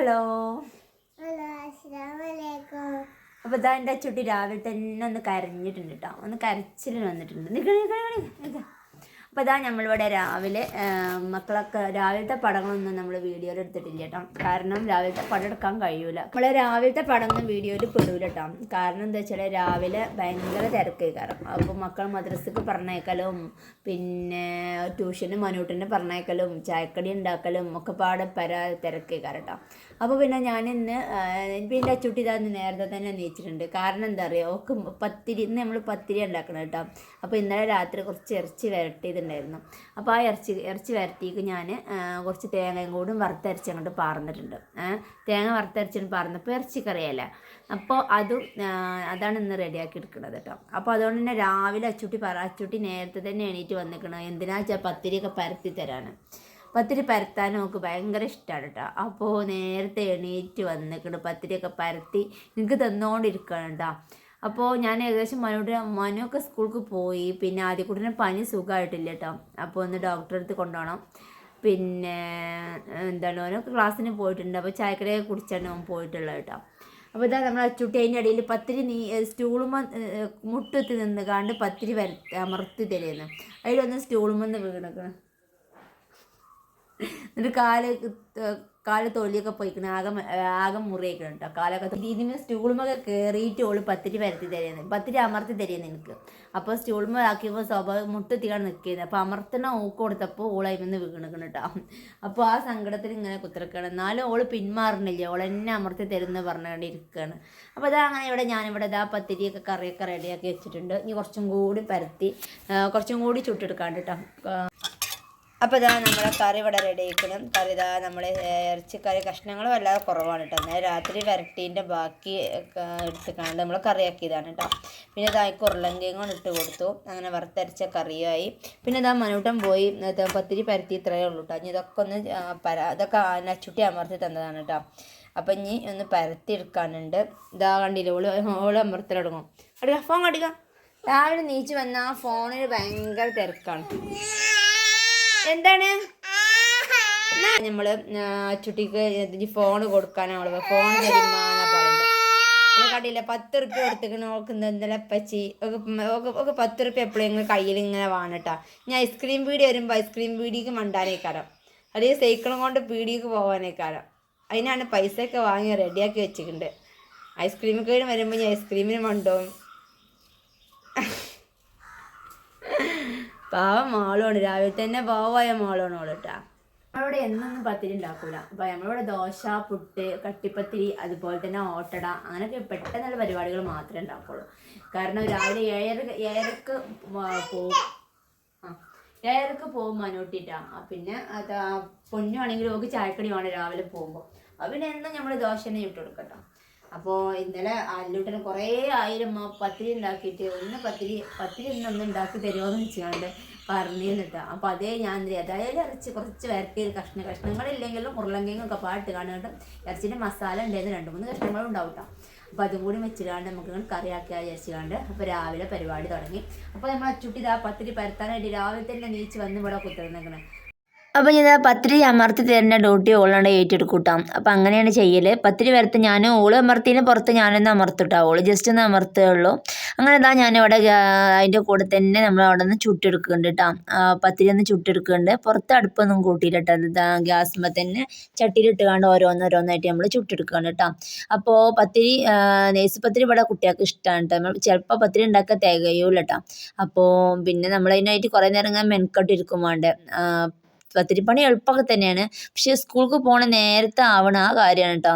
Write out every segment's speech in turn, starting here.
Hello. അപ്പൊ ഇതാ എന്റെ ചുട്ടി രാവിലെ തന്നെ ഒന്ന് കരഞ്ഞിട്ടുണ്ട് കേട്ടോ ഒന്ന് കരച്ചിൽ വന്നിട്ടുണ്ട്. നിക്കണേ നിക്കണേ അപ്പോൾ ഇതാ നമ്മളിവിടെ രാവിലെ മക്കളൊക്കെ രാവിലത്തെ പടങ്ങളൊന്നും നമ്മൾ വീഡിയോയിൽ എടുത്തിട്ടില്ല കേട്ടോ. കാരണം രാവിലത്തെ പടം എടുക്കാൻ കഴിയൂല. നമ്മൾ രാവിലത്തെ പടമൊന്നും വീഡിയോയിൽ പെടൂല കേട്ടോ. കാരണം എന്താ വെച്ചാൽ രാവിലെ ഭയങ്കര തിരക്ക് കാരണം അപ്പോൾ മക്കൾ മദ്രസക്ക് പറഞ്ഞേക്കലും പിന്നെ ട്യൂഷന് മനൂട്ടിന് പറഞ്ഞേക്കലും ചായക്കടി ഉണ്ടാക്കലും ഒക്കെ പാടെ പരാ തിരക്ക് കേട്ടോ. അപ്പോൾ പിന്നെ ഞാൻ ഇന്ന് പിന്നെ അച്ചുട്ടി ഇതാ നേരത്തെ തന്നെ നീച്ചിട്ടുണ്ട് കാരണം എന്താ പറയുക ഓക്ക് പത്തിരി ഇന്ന് നമ്മൾ പത്തിരി ഉണ്ടാക്കണം കേട്ടോ. അപ്പോൾ ഇന്നലെ രാത്രി കുറച്ച് ഇറച്ചി വരട്ടിയതുണ്ടായിരുന്നു അപ്പോൾ ആ ഇറച്ചി ഇറച്ചി വരട്ടിക്ക് ഞാൻ കുറച്ച് തേങ്ങയും കൂടും വറുത്തരച്ച് അങ്ങോട്ട് പാർന്നിട്ടുണ്ട്. തേങ്ങ വറുത്തരച്ചിട്ട് പാർന്നപ്പോൾ ഇറച്ചിക്കറിയല്ല അപ്പോൾ അതും അതാണ് ഇന്ന് റെഡിയാക്കി എടുക്കുന്നത് കേട്ടോ. അപ്പോൾ അതുകൊണ്ട് തന്നെ രാവിലെ അച്ചുട്ടി പറ അച്ചുട്ടി നേരത്തെ തന്നെ എണീറ്റ് വന്നിക്കണം. എന്തിനാ വെച്ചാൽ പത്തിരിയൊക്കെ പരത്തി തരാണ് പത്തിരി പരത്താൻ നമുക്ക് ഭയങ്കര ഇഷ്ടമാണ് കേട്ടോ. അപ്പോൾ നേരത്തെ എണീറ്റ് വന്നിക്കണ് പത്തിരിയൊക്കെ പരത്തി നിങ്ങൾക്ക് തന്നുകൊണ്ടിരിക്കണം കേട്ടോ. അപ്പോൾ ഞാൻ ഏകദേശം മനുടെ മനുവൊക്കെ സ്കൂൾക്ക് പോയി. പിന്നെ ആദ്യക്കൂട്ടിന് പനി സുഖമായിട്ടില്ല കേട്ടോ അപ്പോൾ ഒന്ന് ഡോക്ടറെ അടുത്ത് കൊണ്ടുപോകണം പിന്നെ എന്താണ് ഓനൊക്കെ ക്ലാസ്സിന് പോയിട്ടുണ്ട്. അപ്പോൾ ചായക്കടയൊക്കെ കുടിച്ചാണ് അവൻ പോയിട്ടുള്ളത് കേട്ടോ. അപ്പോൾ ഇതാ നമ്മൾ അച്ചുട്ടി അതിന്റെ ഇടയിൽ പത്തിരി നീ സ്റ്റൂളുമ മുട്ടത്ത് നിന്ന് കാണ്ട് പത്തിരി വര അമർത്തി തരുന്നു. അതിലൊന്ന് സ്റ്റൂളുമെന്ന് വീണക്കണം എന്നിട്ട് കാൽ കാൽ തൊലിയൊക്കെ പോയിക്കണ ആകെ ആകെ മുറിയൊക്കെ കേട്ടോ കാലൊക്കെ ഇതിന് സ്റ്റൂളുമൊക്കെ കയറിയിട്ട് ഓൾ പത്തിരി പരത്തി തരുന്നത് പത്തിരി അമർത്തി തരുന്നത് എനിക്ക്. അപ്പോൾ സ്റ്റൂൾമ ആക്കിയപ്പോൾ സ്വാഭാവിക മുട്ടെത്തിക്കാണ് നിൽക്കുന്നത് അപ്പോൾ അമർത്തണ ഊക്ക് കൊടുത്തപ്പോൾ ഓളായിമെന്ന് വീണിക്കണം കേട്ടോ അപ്പോൾ ആ സങ്കടത്തിൽ ഇങ്ങനെ കുത്തിറക്കണം എന്നാലും ഓൾ പിന്മാറണില്ല. ഓൾ എന്നെ അമർത്തി തരുമെന്ന് പറഞ്ഞുകൊണ്ട് ഇരിക്കുകയാണ് അപ്പോൾ അതാ അങ്ങനെ ഇവിടെ ഞാനിവിടെ ഇതാ പത്തിരിയൊക്കെ കറിയൊക്കെ റെഡിയാക്കി വെച്ചിട്ടുണ്ട്. ഇനി കുറച്ചും കൂടി പരത്തി കുറച്ചും കൂടി ചുട്ടെടുക്കാണ്ട് കേട്ടോ അപ്പോൾ ഇതാ നമ്മുടെ കറി ഇവിടെ റെഡി ആക്കണം കറി ഇതാ നമ്മൾ ഇറച്ചിക്കറി കഷ്ണങ്ങൾ വല്ലാതെ കുറവാണ് കേട്ടോ. എന്നാൽ രാത്രി വരട്ടീന്റെ ബാക്കി എടുത്ത് എടുത്തുക്കാണ്ട് നമ്മൾ കറിയാക്കിയതാണ് കേട്ടോ. പിന്നെ ഇതാ കൊണ്ട് ഇട്ട് കൊടുത്തു. അങ്ങനെ വറുത്തരച്ച കറിയായി പിന്നെ ഇതാ മനൂട്ടം പോയി പത്തിരി പരത്തി ഇത്രയേ ഉള്ളൂ കേട്ടോ. ഇനി ഇതൊക്കെ ഒന്ന് പര ഇതൊക്കെ നച്ചുട്ടി അമർത്തി തന്നതാണ് കേട്ടോ. അപ്പം ഇനി ഒന്ന് പരത്തി എടുക്കാനുണ്ട്. ഇതാ കണ്ടില്ല ഓൾ ഓൾ അമർത്തി തുടങ്ങും അടിക്കാം ഫോൺ കടിക്കാം രാവിലെ നീച്ച് വന്നാൽ ഫോണിൽ ഭയങ്കര തിരക്കാണ്. എന്താണ്? നമ്മൾ ചുട്ടിക്ക് ഫോൺ കൊടുക്കാനാണ് ഫോൺ തരുമാന്നാ പറയുന്നത് കണ്ടില്ല പത്ത് റുപ്യ കൊടുത്തിക്കണ നോക്കുന്ന എന്തെല്ലാം പച്ചി ഒക്കെ പത്ത് റുപ്യ എപ്പോഴെങ്കിലും കയ്യിൽ ഇങ്ങനെ വാണട്ടാ ഞാൻ ഐസ്ക്രീം പീടി വരുമ്പോൾ ഐസ്ക്രീം പീടിക്ക് മണ്ടാനേക്കാരം. അതേ സൈക്കിളും കൊണ്ട് പീടിക്ക് പോകാനേക്കാരം അതിനാണ് പൈസയൊക്കെ വാങ്ങി റെഡിയാക്കി വെച്ചിട്ടുണ്ട് ഐസ്ക്രീം കീഴ് വരുമ്പോൾ ഞാൻ ഐസ്ക്രീമിന് മണ്ടോം. പാവം മോളാണ് രാവിലെ തന്നെ പാവമായ മോളാണ് ഓൾ കേട്ടാ നമ്മളിവിടെ എന്നൊന്നും പത്തിരി ഉണ്ടാക്കൂല. അപ്പൊ നമ്മളിവിടെ ദോശ പുട്ട് കട്ടിപ്പത്തിരി അതുപോലെ തന്നെ ഓട്ടട അങ്ങനെയൊക്കെ പെട്ടെന്നുള്ള പരിപാടികൾ മാത്രമേ ഉണ്ടാക്കുള്ളൂ. കാരണം രാവിലെ ഏഴര ഏഴരക്ക് പോകും ആ ഏഴരക്ക് പോകും മനോട്ടിട്ടാ പിന്നെ അത് പൊന്നുവാണെങ്കിൽ ഓക്ക് ചായക്കടി വേണം രാവിലെ പോകുമ്പോൾ അപ്പം പിന്നെ എന്നും നമ്മൾ ദോശ തന്നെ ഇട്ട് കൊടുക്കട്ടോ. അപ്പോൾ ഇന്നലെ അല്ലൂട്ടന് കുറേ ആയിരം പത്തിരി ഉണ്ടാക്കിയിട്ട് ഒന്ന് പത്തിരി പത്തിരി ഒന്ന് ഉണ്ടാക്കി തരുമോ എന്ന് വെച്ചുകൊണ്ട് പറഞ്ഞിരുന്നിട്ടാ. അപ്പോൾ അതേ ഞാൻ ഏതായാലും ഇറച്ചി കുറച്ച് വരട്ടി കഷ്ണ കഷ്ണങ്ങളില്ലെങ്കിലും ഒക്കെ പാട്ട് കാണുന്നുണ്ട്. ഇറച്ചിന്റെ മസാല ഉണ്ടായിരുന്നു. രണ്ട് മൂന്ന് കഷ്ണങ്ങളും ഉണ്ടാവും കേട്ടോ അപ്പോൾ അതും കൂടി വെച്ചിട്ടാണ്ട് നമുക്ക് കറിയാക്കി വിചാരിച്ചുകൊണ്ട് അപ്പോൾ രാവിലെ പരിപാടി തുടങ്ങി. അപ്പോൾ നമ്മൾ അച്ചുട്ടി ഇതാ പത്തിരി പരത്താനായിട്ട് രാവിലെ തന്നെ നീച്ച് വന്ന് ഇവിടെ കുത്തിരുന്നേക്കണേ അപ്പോൾ ഞാൻ പത്തിരി അമർത്തി തരുന്ന ഡ്യൂട്ടി ഓളാണ്ട് ഏറ്റെടുക്കൂട്ടാം. അപ്പോൾ അങ്ങനെയാണ് ചെയ്യൽ പത്തിരി വരത്ത് ഞാൻ ഓൾ അമർത്തിന് പുറത്ത് ഞാനൊന്ന് അമർത്തിട്ടാ. ഓൾ ജസ്റ്റ് ഒന്ന് അമർത്തേ ഉള്ളൂ അങ്ങനെ ഇതാ ഞാനിവിടെ അതിന്റെ കൂടെ തന്നെ നമ്മൾ അവിടെ നിന്ന് ചുട്ടെടുക്കുന്നുണ്ട് കേട്ടോ പത്തിരി ഒന്ന് ചുട്ടെടുക്കുന്നുണ്ട്. പുറത്ത് അടുപ്പൊന്നും കൂട്ടിയില്ല കേട്ടോ ഇതാ ഗ്യാസുമ്പോൾ തന്നെ ചട്ടിയിലിട്ടുകൊണ്ട് ഓരോന്നോരോന്നായിട്ട് നമ്മൾ ചുട്ടെടുക്കുകയാണ് കേട്ടോ അപ്പോൾ പത്തിരി നെയ്സ് പത്തിരി ഇവിടെ കുട്ടികൾക്ക് ഇഷ്ടമാണ് കേട്ടോ നമ്മൾ ചിലപ്പോൾ പത്തിരി ഉണ്ടാക്കാൻ തികയൂല കേട്ടോ അപ്പോൾ പിന്നെ നമ്മളതിനായിട്ട് കുറേ നേരം ഇങ്ങനെ മെനക്കെട്ടിരിക്കും വേണ്ടേ പത്തിരിപ്പണി എളുപ്പമൊക്കെ തന്നെയാണ്. പക്ഷേ സ്കൂൾക്ക് പോണ നേരത്തെ ആവണ ആ കാര്യമാണ് കേട്ടോ.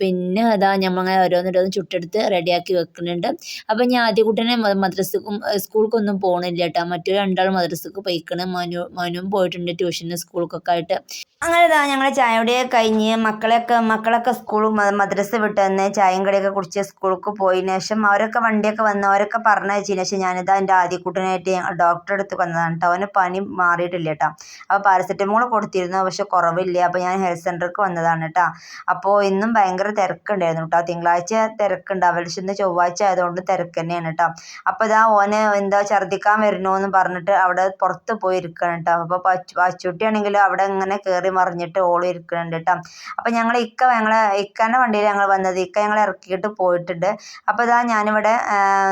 പിന്നെ അതാ ഞമ്മങ്ങനെ ഓരോന്നോരോന്ന് ചുട്ടെടുത്ത് റെഡിയാക്കി വെക്കുന്നുണ്ട്. അപ്പം ഞാൻ ആദ്യ കുട്ടനെ മദ്രസക്കും സ്കൂൾക്കൊന്നും പോകണില്ല കേട്ടോ. മറ്റു രണ്ടാൾ മദ്രസക്ക് പോയിക്കണ്. മനു മനുവും പോയിട്ടുണ്ട് ട്യൂഷന് സ്കൂൾക്കൊക്കെ ആയിട്ട്. അങ്ങനെ ഇതാ ഞങ്ങളെ ചായയുടെ കഴിഞ്ഞ് മക്കളെയൊക്കെ മക്കളൊക്കെ സ്കൂൾ മദ്രസ വിട്ട് തന്നെ ചായയും കടിയൊക്കെ കുടിച്ച് സ്കൂൾക്ക് പോയതിന് ശേഷം അവരൊക്കെ വണ്ടിയൊക്കെ വന്ന് അവരൊക്കെ പറഞ്ഞയച്ചതിന് ശേഷം ഞാനിതാ എന്റെ ആദ്യക്കൂട്ടനായിട്ട് ഡോക്ടറെ അടുത്ത് വന്നതാണ് കേട്ടോ. അവന് പനി മാറിയിട്ടില്ല കേട്ടോ. അപ്പോൾ പാരസെറ്റമോൾ കൊടുത്തിരുന്നു പക്ഷെ കുറവില്ല. അപ്പോൾ ഞാൻ ഹെൽത്ത് സെന്ററിലേക്ക് വന്നതാണ് കേട്ടോ അപ്പോൾ ഇന്നും ഭയങ്കര തിരക്കുണ്ടായിരുന്നു കേട്ടോ തിങ്കളാഴ്ച തിരക്കുണ്ടാവില്ല പക്ഷെ ഇന്ന് ചൊവ്വാഴ്ച ആയതുകൊണ്ട് തിരക്ക് തന്നെയാണ് കേട്ടോ അപ്പോൾ ഇതാ ഓന് എന്താ ഛർദ്ദിക്കാൻ വരണോ എന്ന് പറഞ്ഞിട്ട് അവിടെ പുറത്ത് പോയി ഇരിക്കണം കേട്ടോ അപ്പോൾ പച്ചു പച്ചുട്ടിയാണെങ്കിൽ അവിടെ ഇങ്ങനെ കയറി മറിഞ്ഞിട്ട് ഓൾ ഇരിക്കുന്നുണ്ട് കേട്ടോ അപ്പോൾ ഞങ്ങൾ ഇക്ക ഞങ്ങളെ ഇക്കാന്റെ വണ്ടിയിൽ ഞങ്ങൾ വന്നത്. ഇക്ക ഞങ്ങൾ ഇറക്കിയിട്ട് പോയിട്ടുണ്ട്. അപ്പോൾ ഇതാ ഞാനിവിടെ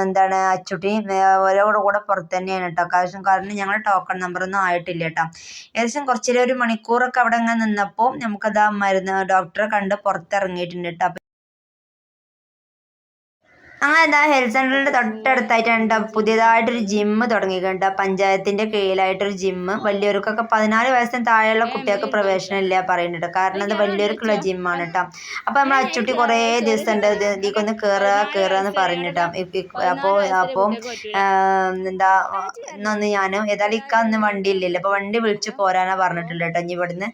എന്താണ് അച്ചുട്ടി ഓരോ കൂടെ പുറത്ത് തന്നെയാണ് കേട്ടോ കാരണം കാരണം ഞങ്ങൾ ടോക്കൺ നമ്പറൊന്നും ആയിട്ടില്ല കേട്ടോ ഏകദേശം കുറച്ചൊരു ഒരു മണിക്കൂറൊക്കെ അവിടെ അങ്ങ് നിന്നപ്പോൾ നമുക്കതാ മരുന്ന് ഡോക്ടറെ കണ്ട് പുറത്തിറങ്ങിയിട്ടുണ്ട് കേട്ടോ. അങ്ങനെ എന്താ ഹെൽത്ത് സെന്ററിന്റെ തൊട്ടടുത്തായിട്ടാണ് എന്താ പുതിയതായിട്ടൊരു ജിമ്മ് തുടങ്ങിയിട്ടുണ്ട് പഞ്ചായത്തിന്റെ കീഴിലായിട്ടൊരു ജിമ്മ് വലിയവർക്കൊക്കെ പതിനാല് വയസ്സിന് താഴെയുള്ള കുട്ടികൾക്ക് പ്രവേശനം ഇല്ല പറയുന്നുണ്ട്. കാരണം അത് വലിയവർക്കുള്ള ജിമ്മാണ് കേട്ടോ. അപ്പോൾ നമ്മൾ അച്ചുട്ടി കുറേ ദിവസം ഉണ്ട്. ഇത് ഇതിലേക്കൊന്ന് കയറുക കയറുക എന്ന് പറഞ്ഞിട്ടോ അപ്പോൾ അപ്പോൾ എന്താ ഇന്നൊന്ന് ഞാൻ ഏതായാലും ഇക്ക അന്ന് വണ്ടി ഇല്ലല്ലോ. അപ്പോൾ വണ്ടി വിളിച്ച് പോരാനാ പറഞ്ഞിട്ടില്ല കേട്ടോ. ഇനി ഇവിടുന്ന്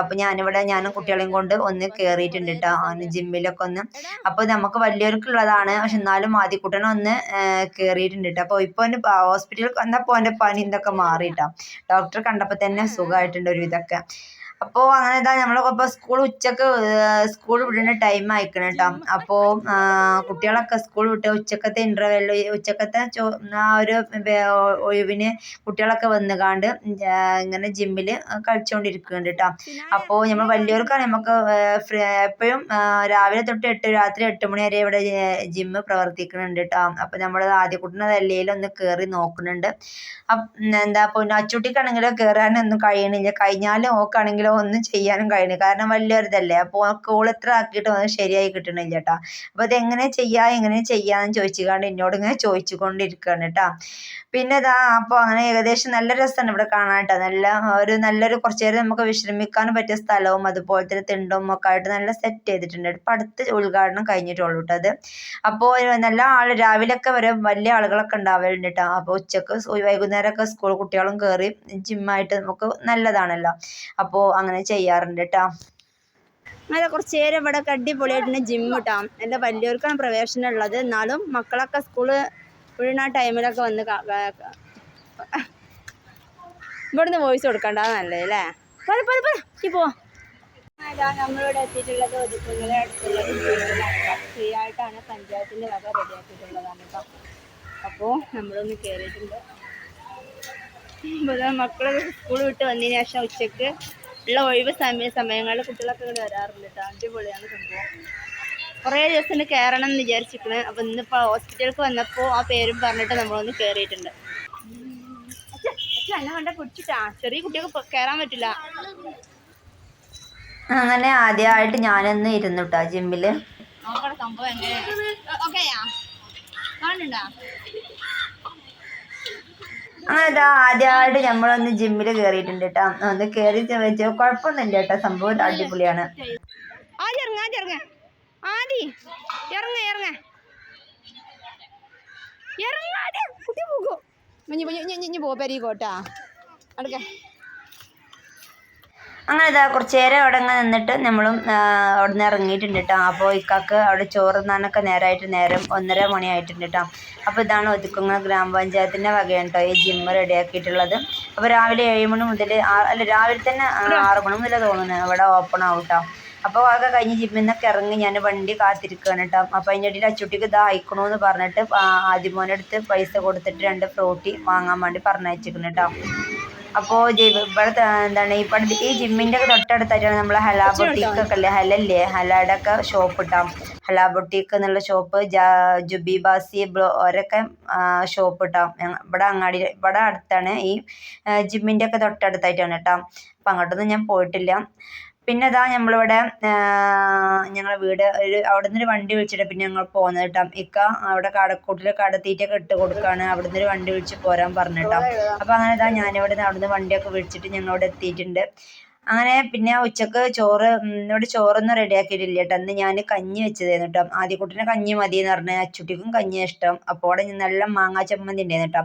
അപ്പോൾ ഞാനിവിടെ ഞാനും കുട്ടികളെയും കൊണ്ട് ഒന്ന് കയറിയിട്ടുണ്ട് കേട്ടോ. ജിമ്മിലൊക്കെ ഒന്ന് അപ്പോൾ നമുക്ക് വലിയവർക്കുള്ളതാണ് പക്ഷെ എന്നാലും ആദ്യക്കുട്ടനെ ഒന്ന് കയറിയിട്ടുണ്ട് കേട്ടോ അപ്പോൾ ഇപ്പോൾ എന്റെ ഹോസ്പിറ്റലിൽ വന്നപ്പോൾ എന്റെ പനി ഇതൊക്കെ മാറിയിട്ടോ. ഡോക്ടർ കണ്ടപ്പോൾ തന്നെ സുഖമായിട്ടുണ്ട് ഒരു ഇതൊക്കെ അപ്പോൾ അങ്ങനെ ഇതാ നമ്മളൊക്കെ സ്കൂൾ ഉച്ചയ്ക്ക് സ്കൂൾ വിടുന്ന ടൈം ആയിക്കണം കേട്ടോ അപ്പോൾ കുട്ടികളൊക്കെ സ്കൂൾ വിട്ട് ഉച്ചക്കത്തെ ഇന്റർവെൽ ഉച്ചക്കത്തെ ചോ ആ ഒരു ഒഴിവിന് കുട്ടികളൊക്കെ വന്ന് കാണ്ട് ഇങ്ങനെ ജിമ്മിൽ കളിച്ചുകൊണ്ടിരിക്കുന്നുണ്ട് കേട്ടോ അപ്പോൾ നമ്മൾ വലിയവർക്കാണ് നമുക്ക് എപ്പോഴും രാവിലെ തൊട്ട് എട്ട് രാത്രി എട്ട് മണി വരെ ഇവിടെ ജിമ്മ് പ്രവർത്തിക്കുന്നുണ്ട് കേട്ടോ അപ്പോൾ നമ്മൾ ആദ്യ കുട്ടിനെ ഒന്ന് കയറി നോക്കുന്നുണ്ട്. എന്താ പിന്നെ അച്ചുട്ടിക്കാണെങ്കിലോ കയറാനൊന്നും കഴിയണില്ല. കഴിഞ്ഞാലും ഓക്കാണെങ്കിലോ ഒന്നും ചെയ്യാനും കഴിയണില്ല കാരണം വലിയൊരിതല്ലേ. അപ്പോൾ കോൾ എത്ര ആക്കിയിട്ട് ഒന്നും ശരിയായി കിട്ടണില്ല കേട്ടോ അപ്പോൾ അതെങ്ങനെ ചെയ്യാം എങ്ങനെ ചെയ്യാന്ന് ചോദിച്ചുകൊണ്ട് എന്നോട് ഇങ്ങനെ ചോദിച്ചു കൊണ്ടിരിക്കുകയാണ് കേട്ടോ പിന്നെ ഇതാ അപ്പോൾ അങ്ങനെ ഏകദേശം നല്ല രസമാണ് ഇവിടെ കാണാൻ കേട്ടോ നല്ല ഒരു നല്ലൊരു കുറച്ച് നേരം നമുക്ക് വിശ്രമിക്കാനും പറ്റിയ സ്ഥലവും അതുപോലെ തന്നെ തിണ്ടും ഒക്കെ ആയിട്ട് നല്ല സെറ്റ് ചെയ്തിട്ടുണ്ട്. ഇപ്പം അടുത്ത് ഉദ്ഘാടനം കഴിഞ്ഞിട്ടുള്ളൂ കേട്ടോ അത് അപ്പോൾ നല്ല ആൾ രാവിലെയൊക്കെ വരെ വലിയ ആളുകളൊക്കെ ഉണ്ടാവലുണ്ട് കേട്ടോ അപ്പോൾ ഉച്ചയ്ക്ക് വൈകുന്നേരമൊക്കെ സ്കൂൾ കുട്ടികളും കയറി ജിമ്മായിട്ട് നമുക്ക് നല്ലതാണല്ലോ. അപ്പോൾ അങ്ങനെ ചെയ്യാറുണ്ട് കേട്ടോ അങ്ങനെ കുറച്ച് നേരം ഇവിടെ അടിപൊളിയായിട്ട് ജിം കിട്ടാം എന്റെ വലിയവർക്കാണ് പ്രവേശനം ഉള്ളത്. എന്നാലും മക്കളൊക്കെ സ്കൂൾ വിടുന്ന ടൈമിലൊക്കെ വന്ന് ഇവിടുന്ന് വോയിസ് കൊടുക്കണ്ട നല്ലത് അല്ലേ? പറ പറ പറ ഈ പോവാ നമ്മളിവിടെ എത്തിയിട്ടുള്ളത് ഒതുക്കുങ്ങളെ അടുത്തുള്ളത് ഫ്രീ ആയിട്ടാണ് പഞ്ചായത്തിന്റെ വക റെഡിയാക്കിയിട്ടുള്ളതാണ് കേട്ടോ അപ്പോൾ നമ്മളൊന്ന് കയറിയിട്ടുണ്ട് മക്കളൊക്കെ സ്കൂൾ വിട്ട് വന്നതിന് ശേഷം ഉച്ചയ്ക്ക് ഉള്ള ഒഴിവ് സമയ സമയങ്ങളിൽ കുട്ടികളൊക്കെ ഇവിടെ വരാറുണ്ട്. കേട്ടോ അടിപൊളിയാണ് സംഭവം. കുറേ ദിവസം കയറണം എന്ന് വിചാരിച്ചിരിക്കണേ അപ്പോൾ ഇന്നിപ്പോൾ ഹോസ്പിറ്റലിലേക്ക് വന്നപ്പോൾ ആ പേരും പറഞ്ഞിട്ട് നമ്മളൊന്ന് കയറിയിട്ടുണ്ട് എന്നെ കണ്ട പിടിച്ചിട്ടാ? ചെറിയ കുട്ടികൾക്ക് കയറാൻ പറ്റില്ല. അങ്ങനെ ആദ്യമായിട്ട് ഞാനൊന്ന് ഇരുന്നു കേട്ടോ ജിമ്മിൽ നോക്കണ സംഭവം എങ്ങനെയാണ് ഓക്കെയാ കാണുന്നുണ്ടോ? അങ്ങനെ ആദ്യമായിട്ട് നമ്മളൊന്ന് ജിമ്മിൽ കേറിയിട്ടുണ്ട് കേട്ടോ ഒന്ന് കയറി വെച്ച് കുഴപ്പമൊന്നുമില്ല കേട്ടോ സംഭവം അടിപൊളിയാണ്. ആദ്യം ഇറങ്ങ. ആദി ഇറങ്ങ ഇറങ്ങ. ഇറങ്ങാതെ കുട്ടി പോകും. ഇനി പോ പെരീക്കോട്ടാ. അടുക്ക. അങ്ങനെ ഇതാ കുറച്ച് നേരം അവിടെ അങ്ങ് നിന്നിട്ട് നമ്മളും അവിടെ നിന്ന് ഇറങ്ങിയിട്ടുണ്ട് കേട്ടോ അപ്പോൾ ഇക്കാക്ക് അവിടെ ചോറ് തിന്നാനൊക്കെ നേരമായിട്ട് നേരം ഒന്നര മണി ആയിട്ടുണ്ട് കേട്ടോ അപ്പോൾ ഇതാണ് ഒതുക്കുങ്ങ ഗ്രാമപഞ്ചായത്തിന്റെ വകയാണ് കേട്ടോ ഈ ജിമ്മ് റെഡിയാക്കിയിട്ടുള്ളത്. അപ്പോൾ രാവിലെ ഏഴ് മണി മുതൽ അല്ല രാവിലെ തന്നെ ആറ് മണി മുതൽ തോന്നുന്നു അവിടെ ഓപ്പൺ ആവും കേട്ടോ അപ്പോൾ അതൊക്കെ കഴിഞ്ഞ് ജിമ്മിൽ നിന്നൊക്കെ ഇറങ്ങി ഞാൻ വണ്ടി കാത്തിരിക്കുകയാണ് കേട്ടോ അപ്പോൾ അതിന്റെ ഇടയിൽ അച്ചുട്ടിക്ക് ഇത് അയക്കണമെന്ന് പറഞ്ഞിട്ട് ആദ്യമോനെടുത്ത് പൈസ കൊടുത്തിട്ട് രണ്ട് ഫ്രൂട്ടി വാങ്ങാൻ വേണ്ടി പറഞ്ഞയച്ചിരിക്കുന്നു കേട്ടോ അപ്പോൾ ഇവിടെ എന്താണ് ഈ പണ്ട് ഈ ജിമ്മിന്റെ ഒക്കെ തൊട്ടടുത്തായിട്ടാണ് നമ്മളെ ഹലാ ബൊട്ടീക്ക് ഒക്കെ അല്ലേ ഹലല്ലേ? ഹലാടെ ഒക്കെ ഷോപ്പ് ഇട്ടാം ഹലാ ബൊട്ടീക്ക് എന്നുള്ള ഷോപ്പ് ജുബി ബാസി ഓരൊക്കെ ഷോപ്പ് ഇട്ടാം ഇവിടെ അങ്ങാടി ഇവിടെ അടുത്താണ് ഈ ജിമ്മിന്റെ ഒക്കെ തൊട്ടടുത്തായിട്ടാണ് കേട്ടോ അപ്പം അങ്ങോട്ടൊന്നും ഞാൻ പോയിട്ടില്ല. പിന്നെ ഇതാ നമ്മളിവിടെ ഞങ്ങളെ വീട് ഒരു അവിടെ നിന്നൊരു വണ്ടി വിളിച്ചിട്ട് പിന്നെ ഞങ്ങൾ പോകുന്നത് കേട്ടോ ഇക്ക അവിടെ കടക്കൂട്ടിൽ കടത്തീറ്റൊക്കെ ഇട്ട് കൊടുക്കുകയാണ് അവിടെ നിന്നൊരു വണ്ടി വിളിച്ച് പോരാൻ പറഞ്ഞു കേട്ടോ അപ്പോൾ അങ്ങനെ ഇതാ ഞാനിവിടെ നിന്ന് അവിടുന്ന് വണ്ടിയൊക്കെ വിളിച്ചിട്ട് ഞങ്ങൾ ഇവിടെ എത്തിയിട്ടുണ്ട്. അങ്ങനെ പിന്നെ ഉച്ചയ്ക്ക് ചോറ് ഇവിടെ ചോറൊന്നും റെഡിയാക്കിയിട്ടില്ല കേട്ടോ. അന്ന് ഞാൻ കഞ്ഞി വെച്ചതായിരുന്നു കേട്ടോ. ആദ്യക്കുട്ടിന് കഞ്ഞി മതി എന്ന് പറഞ്ഞാൽ അച്ചുട്ടിക്കും കഞ്ഞി ഇഷ്ടം. അപ്പോൾ നല്ല മാങ്ങാ ചമ്മന്തി ഉണ്ടായിരുന്നു കേട്ടോ.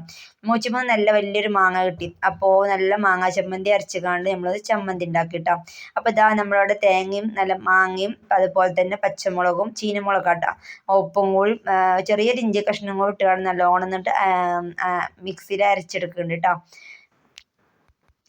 മൂച്ചുമ്പോൾ നല്ല വലിയൊരു മാങ്ങ കിട്ടി. അപ്പോൾ നല്ല മാങ്ങാ ചമ്മന്തി അരച്ചുകാണ്ട് നമ്മളത് ചമ്മന്തി ഉണ്ടാക്കി കേട്ടോ. അപ്പോൾ ഇതാ നമ്മളവിടെ തേങ്ങയും നല്ല മാങ്ങയും അതുപോലെ തന്നെ പച്ചമുളകും ചീനമുളക് കേട്ടോ ഉപ്പും കൂടി ചെറിയൊരു ഇഞ്ചി കഷ്ണം കൂടി ഇട്ടുകാണ് നല്ലോണം എന്നിട്ട് മിക്സിയിൽ അരച്ചെടുക്കുന്നുണ്ട് കേട്ടോ.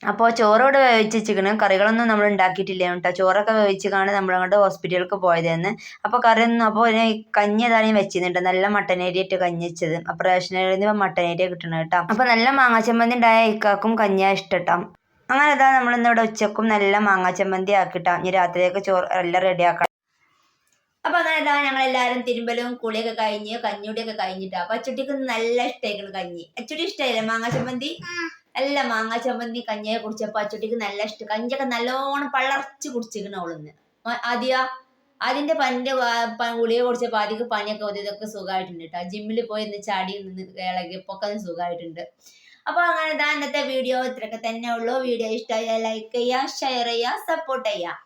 അപ്പോൾ ചോറോടെ വേവിച്ച് വെച്ചിരിക്കണം കറികളൊന്നും നമ്മൾ ഉണ്ടാക്കിയിട്ടില്ല കേട്ടോ. ചോറൊക്കെ വേവിച്ച് നമ്മൾ നമ്മളങ്ങോട്ട് ഹോസ്പിറ്റലിലേക്ക് പോയതെന്ന്. അപ്പോൾ കറിയൊന്നും അപ്പോൾ ഈ കഞ്ഞി ഏതായാലും വെച്ചിരുന്നുണ്ട് നല്ല മട്ടൻ ഏരിയിട്ട് കഞ്ഞി വെച്ചത്. അപ്പോൾ റേഷൻ ഏരിയയിൽ നിന്ന് മട്ടൻ ഏരിയ കിട്ടണം കേട്ടോ. അപ്പോൾ നല്ല മാങ്ങാച്ചമ്മന്തി ഉണ്ടായ ഇക്കാക്കും കഞ്ഞിയാ ഇഷ്ടം അങ്ങനെ ഇതാ നമ്മൾ ഇന്നിവിടെ ഉച്ചക്കും നല്ല മാങ്ങാച്ചമ്മന്തി ആക്കിട്ടാ ഇനി രാത്രിയൊക്കെ ചോറ് എല്ലാം റെഡി ആക്കണം. അപ്പൊ അങ്ങനെ ഇതാ ഞങ്ങൾ എല്ലാവരും തിരുമ്പലും കുളിയൊക്കെ കഴിഞ്ഞ് കഞ്ഞിയുടെയൊക്കെ കഴിഞ്ഞിട്ടാ. അപ്പൊ അച്ചുട്ടിക്ക് നല്ല ഇഷ്ടമായിരിക്കണം കഞ്ഞി. അച്ചുട്ടി ഇഷ്ടമായില്ലേ മാങ്ങാ ചമ്മന്തി? നല്ല മാങ്ങ ചമ്മന്തി കഞ്ഞിയെ കുടിച്ചപ്പോ അച്ചുട്ടിക്ക് നല്ല ഇഷ്ടം. കഞ്ഞിയൊക്കെ നല്ലോണം പള്ളർച്ച് കുടിച്ചിരിക്കണ അവളിന്ന് ആദ്യ അതിന്റെ പനിന്റെ ഗുളിക കുടിച്ചപ്പോ ആദ്യം പനിയൊക്കെ ഇതൊക്കെ സുഖമായിട്ടുണ്ട് കേട്ടോ ജിമ്മിൽ പോയി ഇന്ന് ചാടി നിന്ന് ഇളകിയപ്പോ ഒക്കെ സുഖമായിട്ടുണ്ട് അപ്പൊ അങ്ങനെ ഇതാ ഇന്നത്തെ വീഡിയോ ഇത്രയൊക്കെ തന്നെ ഉള്ളൂ. വീഡിയോ ഇഷ്ടമായ ലൈക്ക് ചെയ്യുക ഷെയർ ചെയ്യുക സപ്പോർട്ട് ചെയ്യുക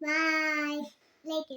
Bye. ലൈക്ക്